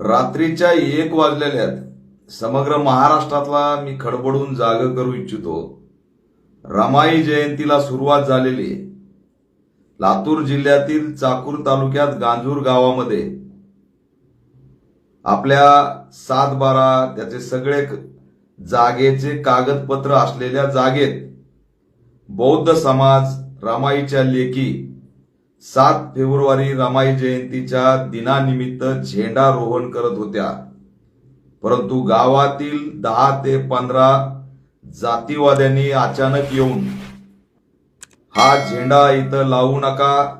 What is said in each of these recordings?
रात्रीच्या एक वाजलेल्यात समग्र महाराष्ट्रातला मी खडबडून जाग करू इच्छितो. रमाई जयंतीला सुरुवात झालेली आहे. लातूर जिल्ह्यातील चाकूर तालुक्यात गांजूर गावामध्ये आपल्या सात बारा त्याचे सगळे क- जागेचे कागदपत्र असलेल्या जागेत बौद्ध समाज रमाईच्या लेखी सात फेब्रुवारी रमाई जयंतीच्या दिनानिमित्त झेंडारोहण करत होत्या. परंतु गावातील दहा ते पंधरा जातीवाद्यांनी अचानक येऊन हा झेंडा इथं लावू नका.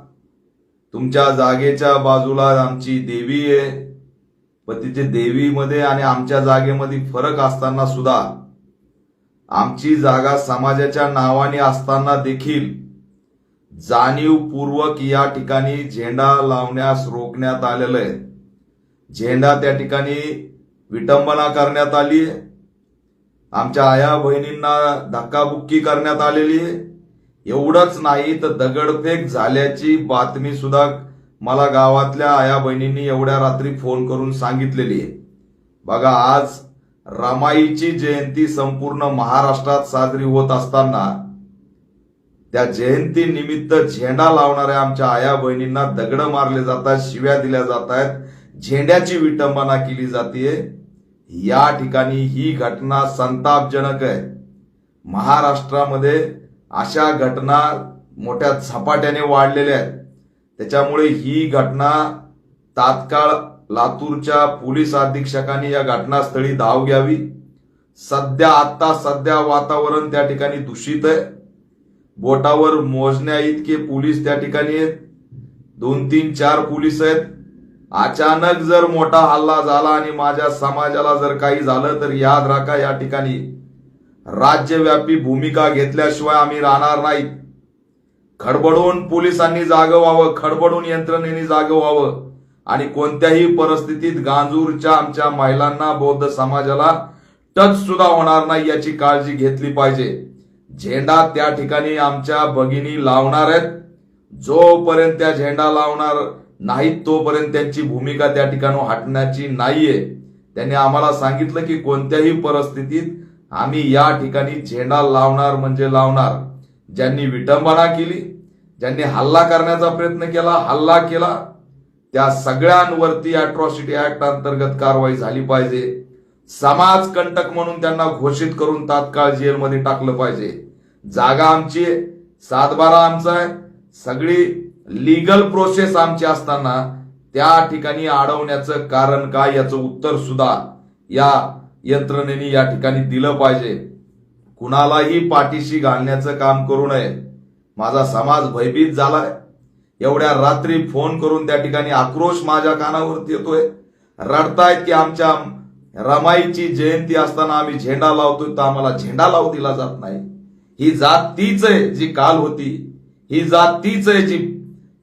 तुमच्या जागेच्या बाजूला आमची देवी आहे. पण तिथे देवीमध्ये आणि आमच्या जागेमध्ये फरक असताना सुद्धा आमची जागा समाजाच्या नावाने असताना देखील जाणीवपूर्वक या ठिकाणी झेंडा लावण्यास रोखण्यात आलेलं आहे. झेंडा त्या ठिकाणी विटंबना करण्यात आली आहे. आमच्या आया बहिणींना धक्काबुक्की करण्यात आलेली आहे. एवढंच नाही तर दगडफेक झाल्याची बातमी सुद्धा मला गावातल्या आया बहिणींनी एवढ्या रात्री फोन करून सांगितलेली आहे. बघा आज रमाईची जयंती संपूर्ण महाराष्ट्रात साजरी होत असताना त्या जयंती निमित्त झेंडा लावणाऱ्या आमच्या आया बहिणींना दगड मारले जातात शिव्या दिल्या जात आहेत झेंड्याची विटंबना केली जाते या ठिकाणी ही घटना संतापजनक आहे. महाराष्ट्रामध्ये अशा घटना मोठ्या झपाट्याने वाढलेल्या आहेत. त्याच्यामुळे ही घटना तात्काळ लातूरच्या पोलीस अधीक्षकांनी या घटनास्थळी धाव घ्यावी. सध्या आता सध्या वातावरण त्या ठिकाणी दूषित आहे. बोटावर मोजण्या इतके पोलीस त्या ठिकाणी आहेत. दोन तीन चार पोलीस आहेत. अचानक जर मोठा हल्ला झाला आणि माझ्या समाजाला जर काही झालं तर याद राखा या ठिकाणी. राज्यव्यापी भूमिका घेतल्याशिवाय आम्ही राहणार नाही खडबडून पोलिसांनी जागं व्हावं खडबडून यंत्रणेने जागं व्हावं आणि कोणत्याही परिस्थितीत गांजूरच्या आमच्या महिलांना बौद्ध समाजाला टच सुद्धा होणार नाही याची काळजी घेतली पाहिजे. झेंडा त्या ठिकाणी आमच्या भगिनी लावणार आहेत. जोपर्यंत त्या झेंडा लावणार नाहीत तोपर्यंत त्यांची भूमिका त्या ठिकाणी हटण्याची नाहीये. त्यांनी आम्हाला सांगितलं की कोणत्याही परिस्थितीत आम्ही या ठिकाणी झेंडा लावणार म्हणजे लावणार. ज्यांनी विटंबना केली ज्यांनी हल्ला करण्याचा प्रयत्न केला हल्ला केला त्या सगळ्यांवरती अॅट्रॉसिटी ऍक्ट अंतर्गत कारवाई झाली पाहिजे. समाज कंटक म्हणून त्यांना घोषित करून तात्काळ जेलमध्ये टाकलं पाहिजे. जागा आमची आहे सातबारा आमचा आहे. सगळी लिगल प्रोसेस आमची असताना त्या ठिकाणी अडवण्याचं कारण काय याचं उत्तर सुद्धा या यंत्रणेने या ठिकाणी दिलं पाहिजे. कुणालाही पाठीशी घालण्याचं काम करू नये. माझा समाज भयभीत झालाय. एवढ्या रात्री फोन करून त्या ठिकाणी आक्रोश माझ्या कानावरती येतोय. रडतायत की आमच्या रमाईची जयंती असताना आम्ही झेंडा लावतोय तर आम्हाला झेंडा लावू दिला जात नाही. ही जात तीच आहे जी काल होती. ही जात तीच आहे जी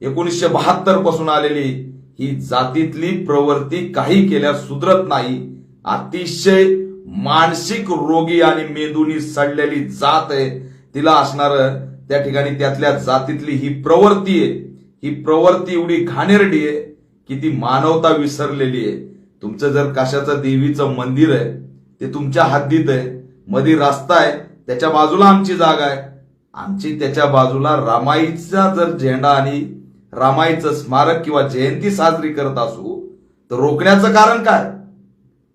एकोणीसशे बहात्तरपासून आलेली. ही जातीतली प्रवृत्ती काही केल्यास सुधरत नाही. अतिशय मानसिक रोगी आणि मेंदूनी सडलेली जात आहे. तिला असणार त्या ठिकाणी त्यातल्या जातीतली ही प्रवृत्ती आहे. ही प्रवृत्ती एवढी घाणेरडी आहे की ती मानवता विसरलेली आहे. तुमचं जर कशाचं देवीचं मंदिर आहे ते तुमच्या हद्दीत आहे मध्ये रस्ता आहे त्याच्या बाजूला आमची जागा आहे. आमची त्याच्या बाजूला रामाईचा जर झेंडा आणि रामाईचं स्मारक किंवा जयंती साजरी करत असू तर रोखण्याचं कारण काय?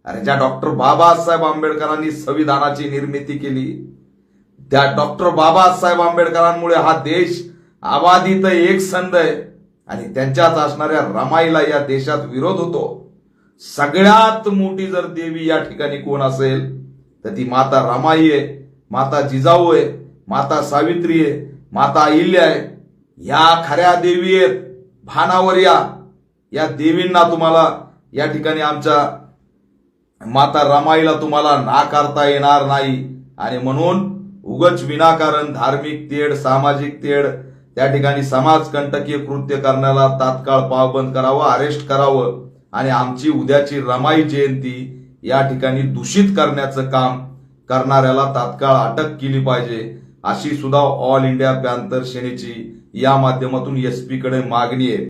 अरे ज्या डॉक्टर बाबासाहेब आंबेडकरांनी संविधानाची निर्मिती केली त्या डॉक्टर बाबासाहेब आंबेडकरांमुळे हा देश आबादीत एक संद आहे आणि त्यांच्यात असणाऱ्या रमाईला या देशात विरोध होतो. सगळ्यात मोठी जर देवी या ठिकाणी कोण असेल तर ती माता रमाई आहे माता जिजाऊ आहे माता सावित्री आहे माता अहिल्या आहे. या खऱ्या देवी आहेत भानावर या. या देवींना तुम्हाला या ठिकाणी आमच्या माता रमाईला तुम्हाला नाकारता येणार नाही. आणि म्हणून उगच विनाकारण धार्मिक तेढ सामाजिक तेढ त्या ठिकाणी समाजकंटकीय कृत्य करण्याला तात्काळ पावबंद करावं अरेस्ट करावं. आणि आमची उद्याची रमाई जयंती या ठिकाणी दूषित करण्याचं काम करणाऱ्याला तात्काळ अटक केली पाहिजे अशी सुद्धा ऑल इंडिया पॅन्थर सेनेची या माध्यमातून एसकडे मागणी आहे.